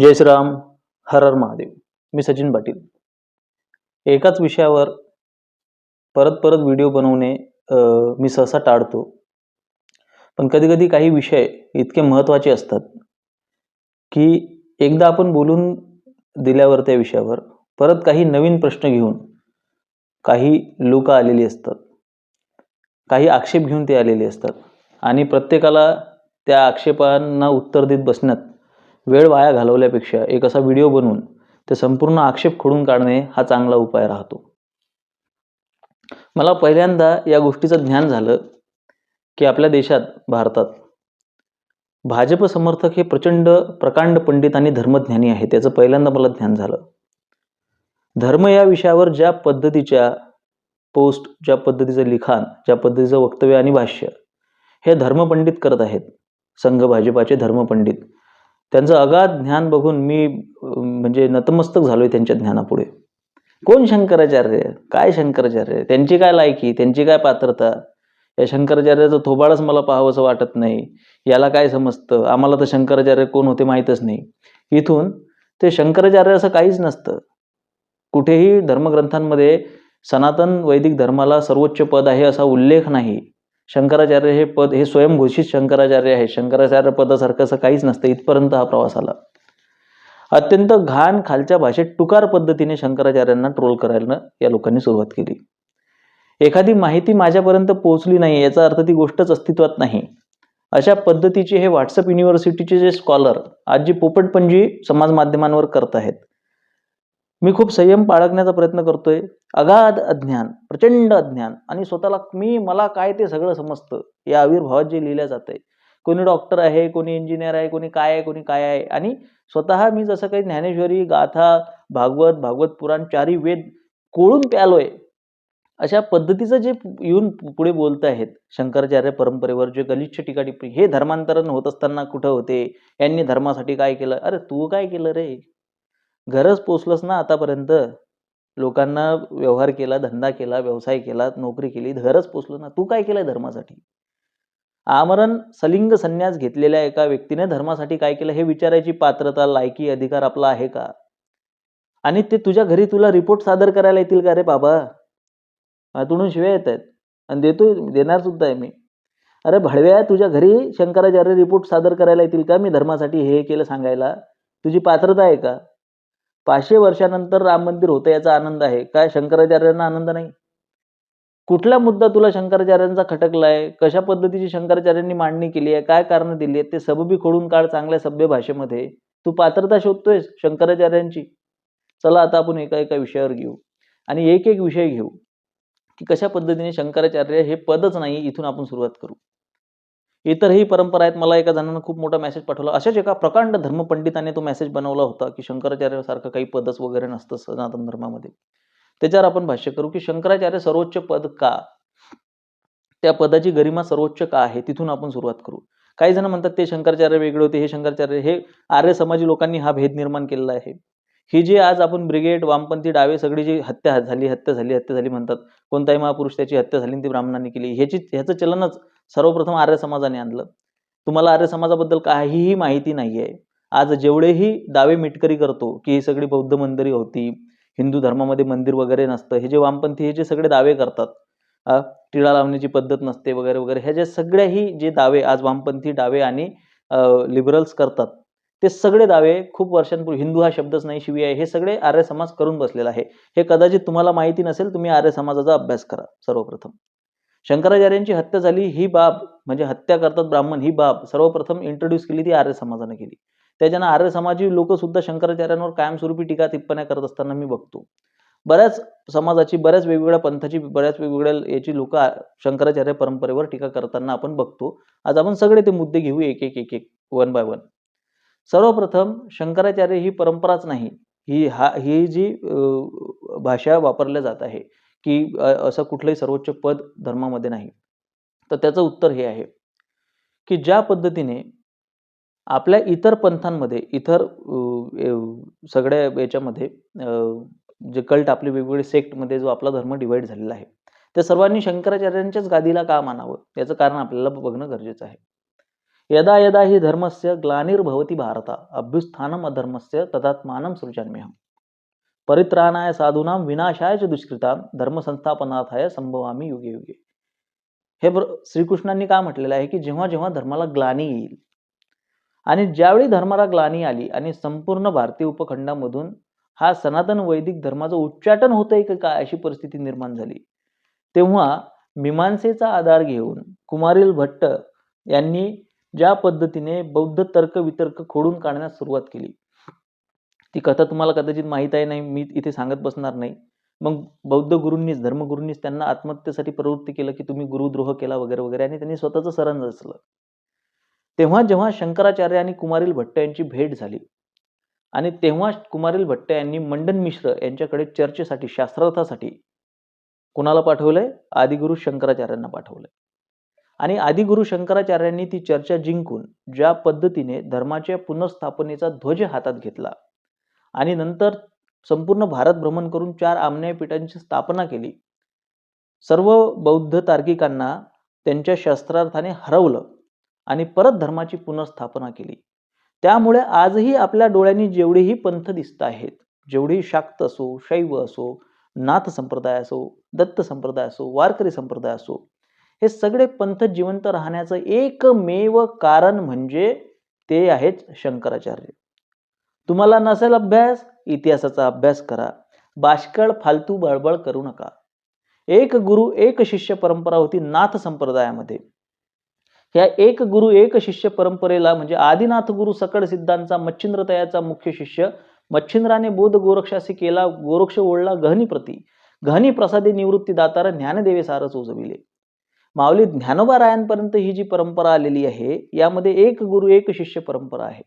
जय श्रीराम हर हर महादेव. मी सचिन पाटील. एकाच विषयावर परत परत व्हिडिओ बनवणे मी सहसा टाळतो. पण कधी कधी काही विषय इतके महत्त्वाचे असतात की एकदा आपण बोलून दिल्यावर त्या विषयावर परत काही नवीन प्रश्न घेऊन काही लोक आलेली असतात. काही आक्षेप घेऊन ते आलेले असतात. आणि प्रत्येकाला त्या आक्षेपांना उत्तर देत बसण्यात वेळ वाया घालवल्यापेक्षा एक असा व्हिडिओ बनवून ते संपूर्ण आक्षेप खोडून काढणे हा चांगला उपाय राहतो. मला पहिल्यांदा या गोष्टीचं ज्ञान झालं की आपल्या देशात भारतात भाजप समर्थक हे प्रचंड प्रकांड पंडित आणि धर्मज्ञानी आहेत त्याचं पहिल्यांदा मला ज्ञान झालं. धर्म या विषयावर ज्या पद्धतीच्या पोस्ट ज्या पद्धतीचं लिखाण ज्या पद्धतीचं वक्तव्य आणि भाष्य हे धर्मपंडित करत आहेत संघ भाजपाचे धर्मपंडित. त्यांचं अगाध ज्ञान बघून मी म्हणजे नतमस्तक झालोय त्यांच्या ज्ञानापुढे. कोण शंकराचार्य? काय शंकराचार्य? त्यांची काय लायकी? त्यांची काय पात्रता? या शंकराचार्याचं थोबाडच मला पाहावंसं वाटत नाही. याला काय समजतं? आम्हाला तर शंकराचार्य कोण होते माहीतच नाही. इथून ते शंकराचार्य असं काहीच नसतं. कुठेही धर्मग्रंथांमध्ये सनातन वैदिक धर्माला सर्वोच्च पद आहे असा उल्लेख नाही. शंकराचार्य हे पद हे स्वयंघोषित शंकराचार्य आहे. शंकराचार्य पदासारखं असं काहीच नसतं. इथपर्यंत हा प्रवास आला. अत्यंत घाण खालच्या भाषेत टुकार पद्धतीने शंकराचार्यांना ट्रोल करायला या लोकांनी सुरुवात केली. एखादी माहिती माझ्यापर्यंत पोहोचली नाही याचा अर्थ ती गोष्टच अस्तित्वात नाही. अशा पद्धतीचे हे व्हॉट्सअप युनिव्हर्सिटीचे जे स्कॉलर आज जी पोपटपंजी समाज माध्यमांवर करत आहेत मी खूप संयम बाळगण्याचा प्रयत्न करतोय. अगाध अज्ञान प्रचंड अज्ञान आणि स्वतःला मी मला काय ते सगळं समजतं या आविर्भावात जे लिहिलं जातंय. कोणी डॉक्टर आहे कोणी इंजिनियर आहे कोणी काय आहे कोणी काय आहे आणि स्वतः मी जसं काही ज्ञानेश्वरी गाथा भागवत भागवत पुराण चारी वेद कोळून प्यालोय अशा पद्धतीचं जे येऊन पुढे बोलत आहेत शंकराचार्य परंपरेवर जे गलिच्छ ठिकाणी हे धर्मांतरण होत असताना कुठं होते यांनी धर्मासाठी काय केलं? अरे तू काय केलं रे? घरच पोचलंस ना आतापर्यंत. लोकांना व्यवहार केला धंदा केला व्यवसाय केला नोकरी केली घरच पोचलं ना. तू काय केलंय धर्मासाठी? आमरण सलिंग संन्यास घेतलेल्या एका व्यक्तीने धर्मासाठी काय केलं हे विचारायची पात्रता लायकी अधिकार आपला आहे का? आणि ते तुझ्या घरी तुला रिपोर्ट सादर करायला येतील का रे बाबा? तुडून शिव्या येत आहेत आणि देतोय देणार सुद्धा आहे मी. अरे भडव्या तुझ्या घरी शंकराचार्य रिपोर्ट सादर करायला येतील का मी धर्मासाठी हे केलं सांगायला? तुझी पात्रता आहे का? पाचशे वर्षानंतर राम मंदिर होतं याचा आनंद आहे. काय? शंकराचार्यांना आनंद नाही? कुठला मुद्दा तुला शंकराचार्यांचा खटकलाय? कशा पद्धतीची शंकराचार्यांनी मांडणी केली आहे? काय कारण दिली आहेत? ते सबबी खोडून काढ चांगल्या सभ्य भाषेमध्ये. तू पात्रता शोधतोयस शंकराचार्यांची? चला आता आपण एका एका विषयावर घेऊ. आणि एक एक विषय घेऊ. की कशा पद्धतीने शंकराचार्य हे पदच नाही इथून आपण सुरुवात करू. इतरही परंपरा आहेत. मला एका जणांना खूप मोठा मेसेज पाठवला. अशाच एका प्रकांड धर्मपंडिताने तो मेसेज बनवला होता की शंकराचार्यासारखं काही पदच वगैरे नसतं सनातन धर्मामध्ये. त्याच्यावर आपण भाष्य करू की शंकराचार्य सर्वोच्च पद का? त्या पदाची गरिमा सर्वोच्च का आहे? तिथून आपण सुरुवात करू. काही जण म्हणतात ते शंकराचार्य वेगळे होते हे शंकराचार्य हे आर्य समाजी लोकांनी हा भेद निर्माण केलेला आहे. ही जी आज आपण ब्रिगेड वामपंथी डावे सगळी जी हत्या झाली हत्या झाली हत्या झाली म्हणतात कोणताही महापुरुष त्याची हत्या झाली आणि ती ब्राह्मणांनी केली ह्याची ह्याचं चलनच सर्वप्रथम आर्य समाजाने आणलं. तुम्हाला आर्य समाजाबद्दल काहीही माहिती नाही आहे आज जेवढेही दावे मिटकरी करतो की ही सगळी बौद्ध मंदिरे होती हिंदू धर्मामध्ये मंदिर वगैरे नसतं हे जे वामपंथी हे जे सगळे दावे करतात टिळा लावण्याची पद्धत नसते वगैरे वगैरे ह्या ज्या सगळ्याही जे दावे आज वामपंथी डावे आणि लिबरल्स करतात ते सगळे दावे खूप वर्षांपूर्वी हिंदू हा शब्दच नाही शिवी आहे हे सगळे आर्य समाज करून बसलेला आहे. हे कदाचित तुम्हाला माहिती नसेल तुम्ही आर्य समाजाचा अभ्यास करा सर्वप्रथम. शंकराचार्यांची हत्या झाली ही बाब म्हणजे हत्या करतात ब्राह्मण ही बाब सर्वप्रथम इंट्रोड्यूस केली ती आर्य समाजाने केली. त्याच्यानं आर्य समाजी लोक सुद्धा शंकराचार्यांवर कायमस्वरूपी टीका टिप्पण्या करत असताना मी बघतो. बऱ्याच समाजाची बऱ्याच वेगवेगळ्या पंथाची बऱ्याच वेगवेगळ्या याची लोक शंकराचार्य परंपरेवर टीका करताना आपण बघतो. आज आपण सगळे ते मुद्दे घेऊ एक एक एक एक वन बाय वन सर्वप्रथम शंकराचार्य ही परंपराच नाही. ही हा ही जी भाषा वापरल्या जात आहे की असं कुठलंही सर्वोच्च पद धर्मामध्ये नाही. तर त्याचं उत्तर हे आहे की ज्या पद्धतीने आपल्या इतर पंथांमध्ये इतर सगळ्या याच्यामध्ये जे कल्ट आपले वेगवेगळे सेक्टमध्ये जो आपला धर्म डिवाईड झालेला आहे त्या सर्वांनी शंकराचार्यांच्याच गादीला का मानावं? याचं कारण आपल्याला बघणं गरजेचं आहे. यदा यदा ही धर्मस्य ग्लानिर्भवती भारता अभ्युत्थानम अधर्मस्य तदात्मानम सृजाम्यहम. परित्राणाय साधूनाम विनाशाय च दुष्कृतां धर्मसंस्थापनार्थाय संभवामी युगे युगे. हे बर श्रीकृष्णांनी काय म्हटलेलं आहे की जेव्हा जेव्हा धर्माला ग्लानी येईल आणि ज्यावेळी धर्माला ग्लानी आली आणि संपूर्ण भारतीय उपखंडामधून हा सनातन वैदिक धर्माचं उच्चाटन होतंय का काय अशी परिस्थिती निर्माण झाली तेव्हा मीमांसेचा आधार घेऊन कुमारील भट्ट यांनी ज्या पद्धतीने बौद्ध तर्क वितर्क खोडून काढण्यास सुरुवात केली ती कथा तुम्हाला कदाचित माहीत आहे नाही मी इथे सांगत बसणार नाही. मग बौद्ध गुरूंनीच धर्मगुरूंनीच त्यांना आत्महत्येसाठी प्रवृत्ती केलं की तुम्ही गुरुद्रोह केला वगैरे वगैरे आणि त्यांनी स्वतःचं सरण रचलं. तेव्हा जेव्हा शंकराचार्य आणि कुमारील भट्ट यांची भेट झाली आणि तेव्हा कुमारील भट्ट यांनी मंडन मिश्र यांच्याकडे चर्चेसाठी शास्त्रार्थासाठी कुणाला पाठवलंय? आदिगुरु शंकराचार्यांना पाठवलंय. आणि आदिगुरु शंकराचार्यांनी ती चर्चा जिंकून ज्या पद्धतीने धर्माच्या पुनर्स्थापनेचा ध्वज हातात घेतला आणि नंतर संपूर्ण भारत भ्रमण करून चार आमन्याय पीठांची स्थापना केली. सर्व बौद्ध तार्किकांना त्यांच्या शस्त्रार्थाने हरवलं आणि परत धर्माची पुनर्स्थापना केली. त्यामुळे आजही आपल्या डोळ्यांनी जेवढेही पंथ दिसत आहेत जेवढी शाक्त असो शैव असो नाथ संप्रदाय असो दत्त संप्रदाय असो वारकरी संप्रदाय असो हे सगळे पंथ जिवंत राहण्याचं एकमेव कारण म्हणजे ते आहेत शंकराचार्य. तुम्हाला नसेल अभ्यास इतिहासाचा अभ्यास करा. बाष्कळ फालतू बळबळ करू नका. एक गुरु एक शिष्य परंपरा होती नाथ संप्रदायामध्ये. ह्या एक गुरु एक शिष्य परंपरेला म्हणजे आदिनाथ गुरु सकळ सिद्धांचा मच्छिंद्र तयाचा मुख्य शिष्य मच्छिंद्राने बोध गोरक्षासी केला गोरक्ष ओढला गहनी प्रती घनी प्रसादी निवृत्ती दातार ज्ञानदेवे सारच उजविले. माऊली ज्ञानोबा रायांपर्यंत ही जी परंपरा आलेली आहे यामध्ये एक गुरु एक शिष्य परंपरा आहे.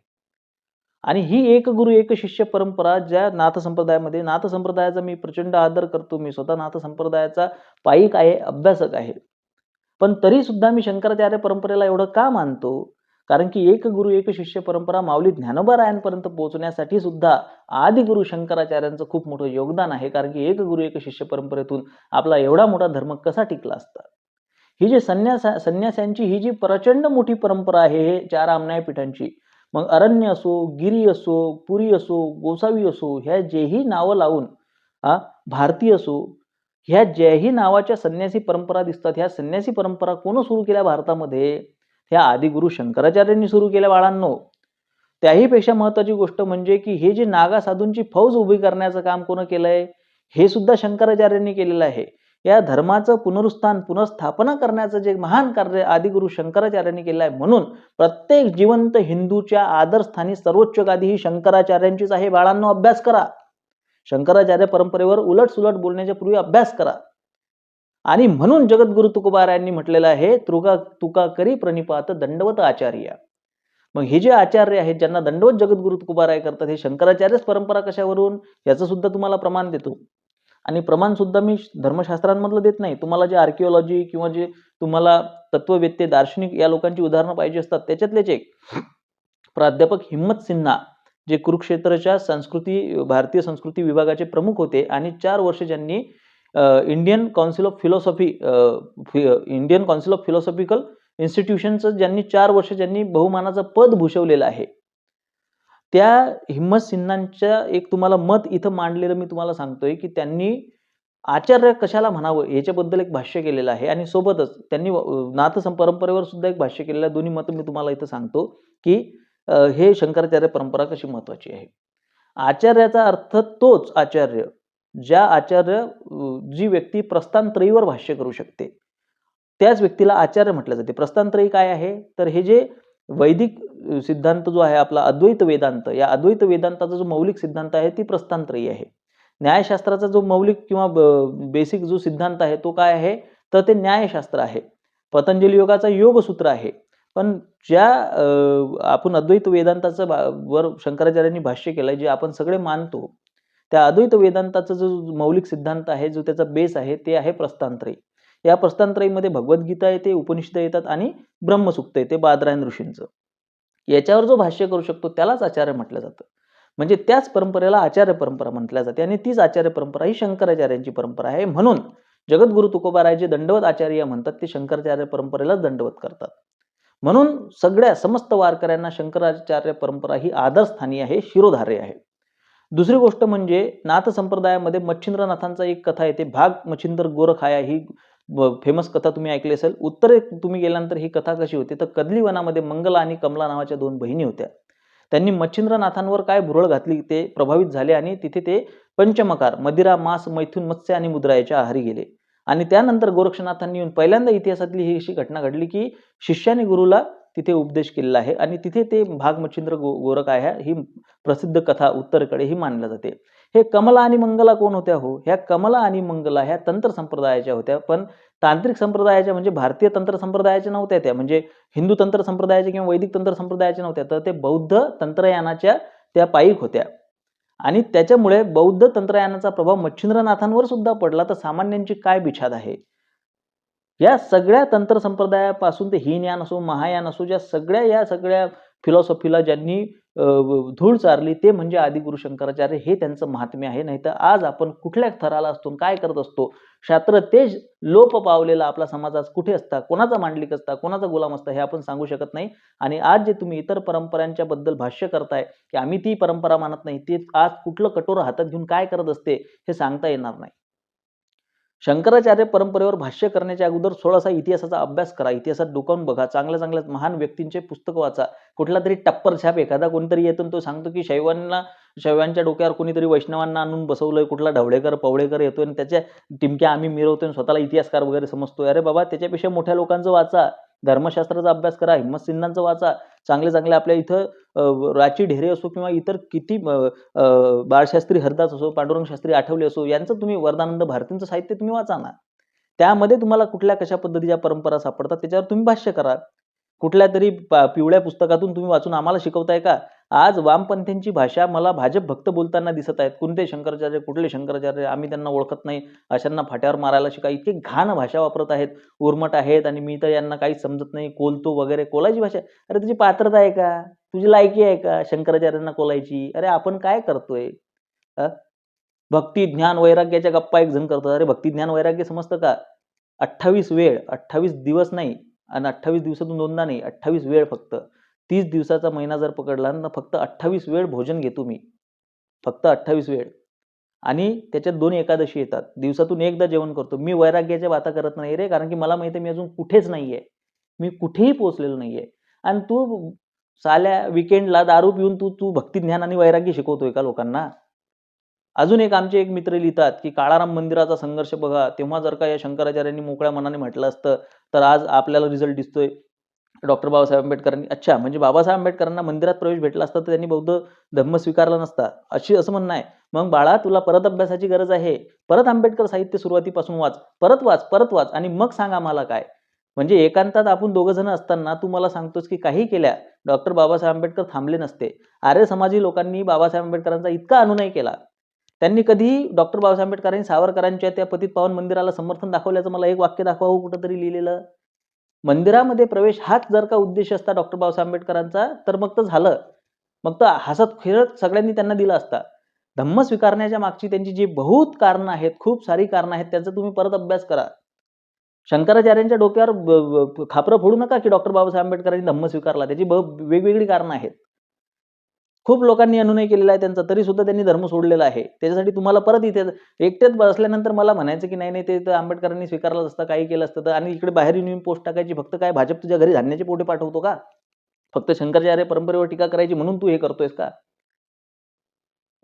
आणि ही एक गुरु एक शिष्य परंपरा ज्या नाथ संप्रदायामध्ये नाथ संप्रदायाचा मी प्रचंड आदर करतो. मी स्वतः नाथ संप्रदायाचा पाईक आहे अभ्यासक आहे. पण तरी सुद्धा मी शंकराचार्य परंपरेला एवढं का मानतो? कारण की एक गुरु एक शिष्य परंपरा माऊली ज्ञानोबारायांपर्यंत पोहोचण्यासाठी सुद्धा आदि गुरु शंकराचार्यांचं खूप मोठं योगदान आहे. कारण की एक गुरु एक शिष्य परंपरेतून आपला एवढा मोठा धर्म कसा टिकला असता? ही जी संन्यासा संन्यासांची ही जी प्रचंड मोठी परंपरा आहे हे चार आमनाय पीठांची मग अरण्य असो गिरी असो पुरी असो गोसावी असो ह्या जेही नावं लावून हा भारती असो ह्या ज्याही नावाच्या संन्यासी परंपरा दिसतात ह्या संन्यासी परंपरा कोण सुरू केल्या भारतामध्ये? ह्या आदिगुरु शंकराचार्यांनी सुरू केल्या बाळांनो. त्याहीपेक्षा महत्वाची गोष्ट म्हणजे की हे जे नागा साधूंची फौज उभी करण्याचं काम कोण केलंय? हे सुद्धा शंकराचार्यांनी केलेलं आहे. या धर्माचं पुनरुत्थान पुनर्स्थापना करण्याचं जे महान कार्य आदिगुरु शंकराचार्यांनी केलं आहे म्हणून प्रत्येक जिवंत हिंदूच्या आदरस्थानी सर्वोच्च गादी ही शंकराचार्यांचीच आहे. बाळांनो अभ्यास करा. शंकराचार्य परंपरेवर उलट सुलट बोलण्याच्या पूर्वी अभ्यास करा. आणि म्हणून जगद्गुरु तुकोबारायांनी म्हटलेलं आहे तुका तुका करी प्रणिपात दंडवत आचार्य. मग हे जे आचार्य आहेत ज्यांना दंडवत जगद्गुरु तुकोबाराय करतात हे शंकराचार्यच परंपरा कशावरून? याचं सुद्धा तुम्हाला प्रमाण देतो. आणि प्रमाणसुद्धा मी धर्मशास्त्रांमधलं देत नाही. तुम्हाला जे आर्किओलॉजी किंवा जे तुम्हाला तत्ववेत्ते दार्शनिक या लोकांची उदाहरणं पाहिजे असतात त्याच्यातलेच एक प्राध्यापक हिम्मत सिन्हा जे कुरुक्षेत्रच्या संस्कृती भारतीय संस्कृती विभागाचे प्रमुख होते आणि चार वर्ष ज्यांनी Indian council of philosophy Indian council of philosophical इन्स्टिट्यूशनचं ज्यांनी चार वर्ष ज्यांनी बहुमानाचं पद भूषवलेलं आहे. त्या हिम्मत सिन्हांच्या एक तुम्हाला मत इथं मांडलेलं मी तुम्हाला सांगतोय की त्यांनी आचार्य कशाला म्हणावं याच्याबद्दल एक भाष्य केलेलं आहे. आणि सोबतच त्यांनी नाथ परंपरेवर सुद्धा एक भाष्य केलेलं आहे. दोन्ही मतं मी तुम्हाला इथं सांगतो की हे शंकराचार्य परंपरा कशी महत्वाची आहे? आचार्याचा अर्थ तोच आचार्य ज्या आचार्य जी व्यक्ती प्रस्थानत्रयीवर भाष्य करू शकते. त्याच व्यक्तीला आचार्य म्हटलं जाते. प्रस्थानत्रयी काय आहे? तर हे जे वैदिक सिद्धांत जो आहे आपला अद्वैत वेदांत या अद्वैत वेदांताचा जो मौलिक सिद्धांत आहे ती प्रस्थानत्रयी आहे. न्यायशास्त्राचा जो मौलिक किंवा बेसिक जो सिद्धांत आहे तो काय आहे? तर ते न्यायशास्त्र आहे. पतंजली योगाचा योगसूत्र आहे. पण ज्या आपण अद्वैत वेदांताचं वर शंकराचार्यांनी भाष्य केलंय जे आपण सगळे मानतो त्या अद्वैत वेदांताचा जो मौलिक सिद्धांत आहे जो त्याचा बेस आहे ते आहे प्रस्थानत्रयी. या प्रस्थानत्रयीमध्ये भगवद्गीता येते उपनिषद येतात आणि ब्रह्मसूक्त येते बादरायण ऋषींचं. याच्यावर जो भाष्य करू शकतो त्यालाच आचार्य म्हटलं जातं. म्हणजे त्याच परंपरेला आचार्य परंपरा म्हटल्या जाते आणि तीच आचार्य परंपरा ही शंकराचार्यांची परंपरा आहे. म्हणून जगद्गुरु तुकोबाराय जे दंडवत आचार्य म्हणतात ते शंकराचार्य परंपरेलाच दंडवत करतात. म्हणून सगळ्या समस्त वारकऱ्यांना शंकराचार्य परंपरा ही आदरस्थानी आहे शिरोधारे आहे. दुसरी गोष्ट म्हणजे नाथ संप्रदायामध्ये मच्छिंद्रनाथांचा एक कथा येते भाग मच्छिंद्र गोरखाया ही फेमस कथा तुम्ही ऐकली असेल उत्तरेत तुम्ही गेल्यानंतर ही कथा कशी होती? तर कदली वनामध्ये मंगला आणि कमला नावाच्या दोन बहिणी होत्या. त्यांनी मच्छिंद्रनाथांवर काय भुरळ घातली ते प्रभावित झाले आणि तिथे ते पंचमकार मदिरा मास मैथून मत्स्य आणि मुद्रा याच्या आहारी गेले. आणि त्यानंतर गोरक्षनाथांनी येऊन पहिल्यांदा इतिहासातली ही अशी घटना घडली की शिष्याने गुरुला तिथे उपदेश केलेला आहे आणि तिथे ते भाग मच्छिंद्र गो गोरख आहे ही प्रसिद्ध कथा उत्तरेकडे ही मानल्या जाते. हे कमला आणि मंगला कोण होत्या? हो ह्या कमला आणि मंगला ह्या तंत्र संप्रदायाच्या होत्या. पण तांत्रिक संप्रदायाच्या म्हणजे भारतीय तंत्र संप्रदायाच्या नव्हत्या त्या. म्हणजे हिंदू तंत्र संप्रदायाच्या किंवा वैदिक तंत्र संप्रदायाच्या नव्हत्या. तर ते बौद्ध तंत्रयानाच्या त्या पायिक होत्या. आणि त्याच्यामुळे बौद्ध तंत्रयानाचा प्रभाव मच्छिंद्रनाथांवर सुद्धा पडला. तर सामान्यांची काय बिछाद आहे? या सगळ्या तंत्र संप्रदायापासून ते हीनयान असो महायान असो ज्या सगळ्या या सगळ्या फिलॉसॉफीला ज्यांनी धूळ चारली ते म्हणजे आदिगुरु शंकराचार्य हे त्यांचं महात्म्य आहे. नाही तर आज आपण कुठल्या थराला असतो काय करत असतो? शास्त्र तेज लोप पावलेला आपला समाज आज कुठे असता? कोणाचा मांडलिक असता? कोणाचा गुलाम असता? हे आपण सांगू शकत नाही. आणि आज जे तुम्ही इतर परंपरांच्या बद्दल भाष्य करताय की आम्ही ती परंपरा मानत नाही ते आज कुठलं कठोर हातात घेऊन काय करत असते हे सांगता येणार नाही. शंकराचार्य परंपरेवर भाष्य करण्याच्या अगोदर थोडासा इतिहासाचा अभ्यास करा. इतिहासात डोकावून बघा. चांगल्या चांगल्या महान व्यक्तींचे पुस्तक वाचा. कुठला तरी टप्पर छाप एखादा कोणीतरी येतो तो सांगतो की शैवांना शैवांच्या डोक्यावर कोणीतरी वैष्णवांना आणून बसवलंय कुठला ढवळेकर पवळेकर येतोय आणि त्याच्या टिमक्या आम्ही मिरवतोय स्वतःला इतिहासकार वगैरे समजतोय. अरे बाबा त्याच्यापेक्षा मोठ्या लोकांचं वाचा. धर्मशास्त्राचा अभ्यास करा हिंमत सिन्हांचं वाचा. चांगले चांगले आपल्या इथं राची ढेरे असो किंवा इतर किती बाळशास्त्री हरदास असो पांडुरंग शास्त्री आठवले असो यांचं तुम्ही वरदानंद भारतींचं साहित्य तुम्ही वाचा ना. त्यामध्ये तुम्हाला कुठल्या कशा पद्धतीच्या परंपरा सापडतात त्याच्यावर तुम्ही भाष्य करा. कुठल्या तरी पिवळ्या पुस्तकातून तुम्ही वाचून आम्हाला शिकवताय का? आज वामपंथ्यांची भाषा मला भाजप भक्त बोलताना दिसत आहेत. कोणते शंकराचार्य कुठले शंकराचार्य आम्ही त्यांना ओळखत नाही. अशांना फाट्यावर मारायला शिका इतके घाण भाषा वापरत आहेत. उर्मट आहेत आणि मी तर यांना काही समजत नाही. कोलतो वगैरे कोलायची भाषा. अरे तुझी पात्रता आहे का? तुझी लायकी आहे का? शंकराचार्यांना कोलायची. अरे आपण काय करतोय? भक्ती ज्ञान वैराग्याच्या गप्पा एक जण करतो अरे भक्ती ज्ञान वैराग्य समजतं का? अठ्ठावीस वेळ अठ्ठावीस दिवस नाही आणि अठ्ठावीस दिवसातून दोनदा नाही अठ्ठावीस वेळ फक्त. तीस दिवसाचा महिना जर पकडला ना फक्त अठ्ठावीस वेळ भोजन घेतो मी. फक्त अठ्ठावीस वेळ. आणि त्याच्यात दोन एकादशी येतात. दिवसातून एकदा जेवण करतो. मी वैराग्याच्या वाता करत नाही रे कारण की मला माहिती आहे मी अजून कुठेच नाहीये. मी कुठेही पोहोचलेलो नाहीये. आणि तू साल्या विकेंडला दारू पिऊन तू तू भक्ती ज्ञान आणि वैराग्य शिकवतोय का लोकांना? अजून एक आमचे एक मित्र लिहितात की काळाराम मंदिराचा संघर्ष बघा. तेव्हा जर का या शंकराचार्यांनी मोकळ्या मनाने म्हटलं असतं तर आज आपल्याला रिझल्ट दिसतोय. डॉक्टर बाबासाहेब आंबेडकरांनी. अच्छा म्हणजे बाबासाहेब आंबेडकरांना मंदिरात प्रवेश भेटला असता तर त्यांनी बौद्ध धम्म स्वीकारला नसता. अशी असं म्हणणं आहे. मग बाळा तुला परत अभ्यासाची गरज आहे. परत आंबेडकर साहित्य सुरुवातीपासून वाच. परत वाच परत वाच आणि मग सांग आम्हाला काय. म्हणजे एकांतात आपण दोघं जण असताना तू मला सांगतोस की काही केल्या डॉक्टर बाबासाहेब आंबेडकर थांबले नसते. आर्य समाजी लोकांनी बाबासाहेब आंबेडकरांचा इतका अनुनय केला. त्यांनी कधी डॉक्टर बाबासाहेब आंबेडकरांनी सावरकरांच्या त्या पतित पावन मंदिराला समर्थन दाखवल्याचं मला एक वाक्य दाखवावं कुठंतरी लिहिलेलं. मंदिरामध्ये प्रवेश हाच जर का उद्देश असता डॉक्टर बाबासाहेब आंबेडकरांचा तर मग तर झालं. मग तर हसत खेळत सगळ्यांनी त्यांना दिला असता. धम्म स्वीकारण्याच्या मागची त्यांची जी बहुत कारणं आहेत खूप सारी कारणं आहेत त्यांचा तुम्ही परत अभ्यास करा. शंकराचार्यांच्या डोक्यावर खापरं फोडू नका की डॉक्टर बाबासाहेब आंबेडकरांनी धम्म स्वीकारला. त्याची वेगवेगळी कारणं आहेत. खूप लोकांनी अनुनय केलेला आहे त्यांचा तरी सुद्धा त्यांनी धर्म सोडलेला आहे. त्याच्यासाठी तुम्हाला परत इथे एकट्यात बसल्यानंतर मला म्हणायचं की नाही नाही ते तर आंबेडकरांनी स्वीकारलं असतं काही केलं असतं तर आणि इकडे बाहेर येऊन पोस्ट टाकायची फक्त काय भाजप तुझ्या घरी धान्याचे पोटे पाठवतो का? फक्त शंकराचार्य परंपरेवर टीका करायची म्हणून तू हे करतोयस का?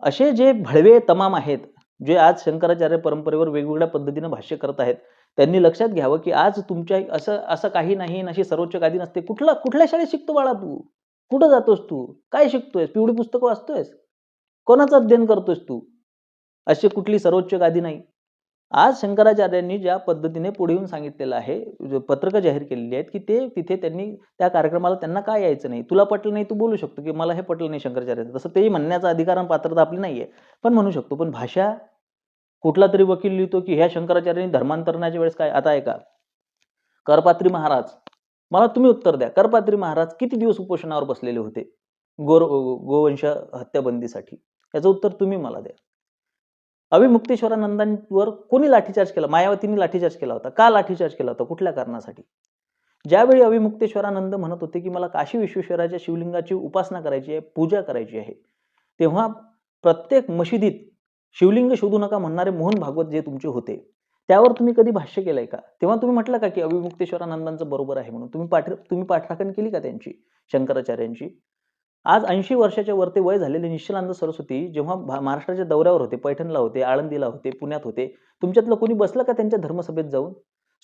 असे जे भळवे तमाम आहेत जे आज शंकराचार्य परंपरेवर वेगवेगळ्या पद्धतीनं भाष्य करत आहेत त्यांनी लक्षात घ्यावं की आज तुमच्या असं असं काही नाही अशी सर्वोच्च गादी नसते. कुठला कुठल्या शाळेत शिकतो बाळा तू? कुठं जातोस तू? काय शिकतोयस? पिवळी पुस्तकं वाचतोयस? कोणाचं अध्ययन करतोयस तू? अशी कुठली सर्वोच्च गादी नाही. आज शंकराचार्यांनी ज्या पद्धतीने पुढे येऊन सांगितलेलं आहे पत्रकं जाहीर केलेली आहेत की ते तिथे त्यांनी त्या कार्यक्रमाला त्यांना काय यायचं नाही? तुला पटलं नाही तू बोलू शकतो की मला हे पटलं नाही शंकराचार्यांचं. तसं तेही म्हणण्याचा अधिकार पात्रता आपली नाहीये. पण म्हणू शकतो पण भाषा कुठला तरी वकील लिहितो की ह्या शंकराचार्यांनी धर्मांतरणाच्या वेळेस काय आता आहे का करपात्री महाराज मला तुम्ही उत्तर द्या. करपात्री महाराज किती दिवस उपोषणावर बसलेले होते? गोर गोवंश हत्याबंदीसाठी. याचं उत्तर तुम्ही मला द्या. अभिमुक्तेश्वरानंदांवर कोणी लाठीचार्ज केला? मायावतींनी लाठीचार्ज केला होता. का लाठीचार्ज केला होता? कुठल्या कारणासाठी? ज्यावेळी अभिमुक्तेश्वरानंद म्हणत होते की मला काशी विश्वेश्वराच्या शिवलिंगाची उपासना करायची आहे पूजा करायची आहे तेव्हा प्रत्येक मशिदीत शिवलिंग शोधू नका म्हणणारे मोहन भागवत जे तुमचे होते त्यावर तुम्ही कधी भाष्य केलंय का? तेव्हा तुम्ही म्हटलं का की अविमुक्तेश्वरानंदांचं बरोबर आहे म्हणून? तुम्ही पाठ तुम्ही पाठराखण केली का त्यांची शंकराचार्यांची? आज ऐंशी वर्षाच्या वरते वय झालेले निश्चलानंद सरस्वती जेव्हा महाराष्ट्राच्या दौऱ्यावर होते पैठणला होते आळंदीला होते पुण्यात होते तुमच्यातलं कोणी बसलं का त्यांच्या धर्मसभेत जाऊन?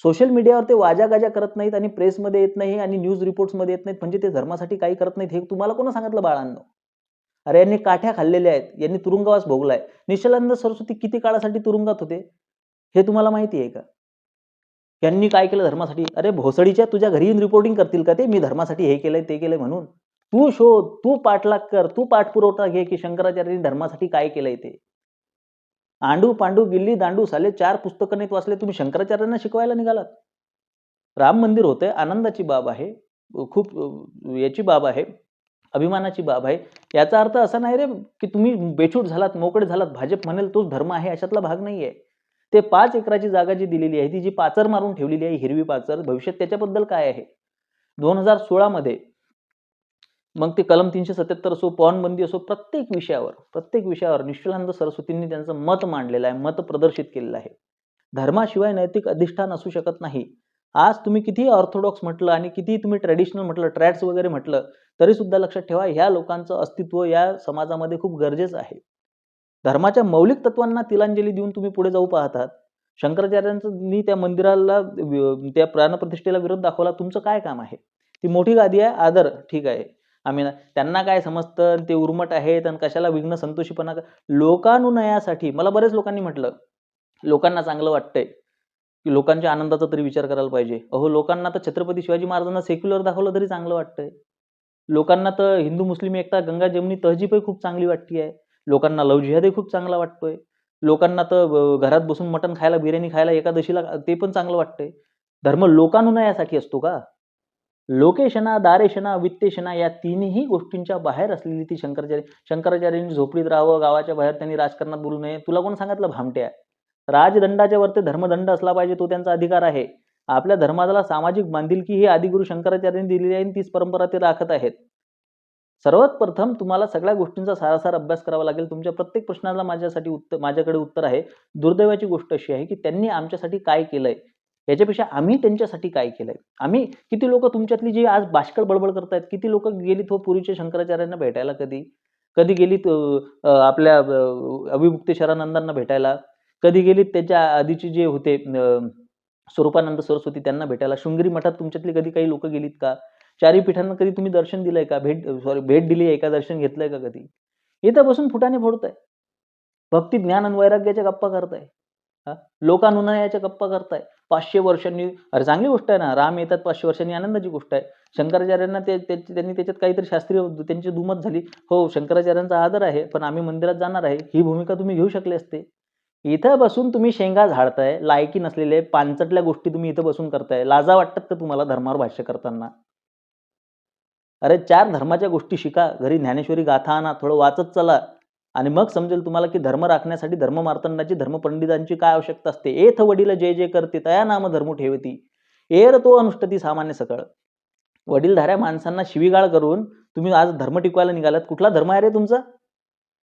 सोशल मीडियावर ते वाजा गाजा करत नाहीत आणि प्रेसमध्ये येत नाही आणि न्यूज रिपोर्ट्समध्ये येत नाहीत म्हणजे ते धर्मासाठी काही करत नाहीत हे तुम्हाला कोण सांगितलं बाळांनो? अरे यांनी काठ्या खाल्लेल्या आहेत यांनी तुरुंगवास भोगलाय. निश्चलानंद सरस्वती किती काळासाठी तुरुंगात होते? हे तुम्हाला माहिती आहे का? यांनी काय केलं धर्मासाठी? अरे भोसडीच्या तुझ्या घरी येऊन रिपोर्टिंग करतील का ते? मी धर्मासाठी हे केलंय ते केलंय म्हणून. तू शोध तू पाठलाग कर तू पाठपुरवठा घे की शंकराचार्यांनी धर्मासाठी काय केलंय ते? आंडू पांडू गिल्ली दांडू साले चार पुस्तकं नाहीत वाचले तुम्ही शंकराचार्यांना शिकवायला निघालात? राम मंदिर होतंय आनंदाची बाब आहे खूप याची बाब आहे अभिमानाची बाब आहे. याचा अर्थ असा नाही रे की तुम्ही बेछूट झालात मोकळे झालात भाजप म्हणेल तोच धर्म आहे अशातला भाग नाही आहे ते पाच एकराची जागा जी दिलेली आहे ती जी पाचर मारून ठेवलेली आहे हिरवी पाचर भविष्यात त्याच्याबद्दल काय आहे? दोन हजार सोळामध्ये मग ते कलम तीनशे सत्याहत्तर असो पॉनबंदी असो प्रत्येक विषयावर प्रत्येक विषयावर निश्चलानंद सरस्वतींनी त्यांचं मत मांडलेलं आहे मत प्रदर्शित केलेलं आहे. धर्माशिवाय नैतिक अधिष्ठान असू शकत नाही. आज तुम्ही किती ऑर्थोडॉक्स म्हटलं आणि किती तुम्ही ट्रॅडिशनल म्हटलं ट्रॅड्स वगैरे म्हटलं तरी सुद्धा लक्षात ठेवा ह्या लोकांचं अस्तित्व या समाजामध्ये खूप गरजेचं आहे. धर्माच्या मौलिक तत्वांना तिलांजली देऊन तुम्ही पुढे जाऊ पाहतात. शंकराचार्यांनी त्या मंदिराला त्या प्राणप्रतिष्ठेला विरोध दाखवला. तुमचं काय काम आहे? ती मोठी गादी आहे. आदर. ठीक आहे. आम्ही त्यांना काय समजतं? आणि ते उर्मट आहेत आणि कशाला विघ्न संतोषीपणा लोकानुनयासाठी मला बरेच लोकांनी म्हटलं. लोकांना चांगलं वाटतंय. की लोकांच्या आनंदाचा तरी विचार करायला पाहिजे. अहो लोकांना तर छत्रपती शिवाजी महाराजांना सेक्युलर दाखवलं तरी चांगलं वाटतंय. लोकांना तर हिंदू मुस्लिम एकता गंगा जमनी तहजीबही खूप चांगली वाटती आहे. लोकांना लव जिहादही खूप चांगला वाटतोय. लोकांना तर घरात बसून मटण खायला बिर्याणी खायला एकादशीला ते पण चांगलं वाटतंय. धर्म लोकानुनयासाठी असतो का? लोकेशना दारेशना वित्तेशना या तिन्ही गोष्टींच्या बाहेर असलेली ती शंकराचार्य शंकराचार्यांनी झोपडीत राहावं गावाच्या बाहेर त्यांनी राजकारणात बोलू नये. तुला कोण सांगितलं? भामट्या. राजदंडाच्या वरती धर्मदंड असला पाहिजे तो त्यांचा अधिकार आहे. आपल्या धर्माला सामाजिक बांधिलकी ही आदिगुरु शंकराचार्यांनी दिलेली आहे आणि तीच परंपरा ते राखत आहेत. सर्वात प्रथम तुम्हाला सगळ्या गोष्टींचा सारासार अभ्यास करावा लागेल. तुमच्या प्रत्येक प्रश्नाला माझ्यासाठी उत्तर माझ्याकडे उत्तर आहे. दुर्दैवाची गोष्ट अशी आहे की त्यांनी आमच्यासाठी काय केलंय? याच्यापेक्षा आम्ही त्यांच्यासाठी काय केलंय? आम्ही किती लोक तुमच्यातली जी आज बाष्कळ बडबड करतायत किती लोक गेलीत हो पूर्वीच्या शंकराचार्यांना भेटायला कधी? कधी गेलीत आपल्या अभिमुक्तेश्वरानंदांना अविमुक्तेश्वरानंदांना भेटायला? कधी गेलीत त्याच्या आधीचे जे होते स्वरूपानंद सरस्वती त्यांना भेटायला? शृंगरी मठात तुमच्यातली कधी काही लोक गेलीत का? चारी पीठांना कधी तुम्ही दर्शन दिलंय का? भेट सॉरी भेट दिली आहे का? दर्शन घेतलंय का कधी? इथं बसून फुटाने फोडताय. भक्ती ज्ञान आणि वैराग्याच्या गप्पा करताय. लोकानुनयाच्या गप्पा करताय. पाचशे वर्षांनी अरे चांगली गोष्ट आहे ना. राम येतात पाचशे वर्षांनी आनंदाची गोष्ट आहे. शंकराचार्यांना ते- त्यांनी त्याच्यात काहीतरी शास्त्रीय त्यांची दुमत झाली. हो शंकराचार्यांचा आदर आहे पण आम्ही मंदिरात जाणार आहे. ही भूमिका तुम्ही घेऊ शकले असते. इथं बसून तुम्ही शेंगा झाडताय लायकी नसलेले पानचटल्या गोष्टी तुम्ही इथं बसून करताय. लाजा वाटतात का तुम्हाला धर्मावर भाष्य करताना? अरे चार धर्माच्या गोष्टी शिका. घरी ज्ञानेश्वरी गाथा आणा थोडं वाचत चला. आणि मग समजेल तुम्हाला की धर्म राखण्यासाठी धर्म मार्तंडाची धर्मपंडितांची काय आवश्यकता असते. एथ वडील जे जे करते तया नाम धर्म ठेवती. एर तो अनुष्ठती सामान्य सकळ. वडीलधाऱ्या माणसांना शिवीगाळ करून तुम्ही आज धर्म टिकवायला निघालात. कुठला धर्म आहे रे तुमचा?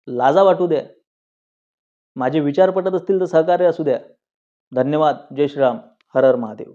लाजा वाटू द्या. माझे विचार पटत असतील तर सहकार्य असू द्या. धन्यवाद. जय श्रीराम. हर हर महादेव.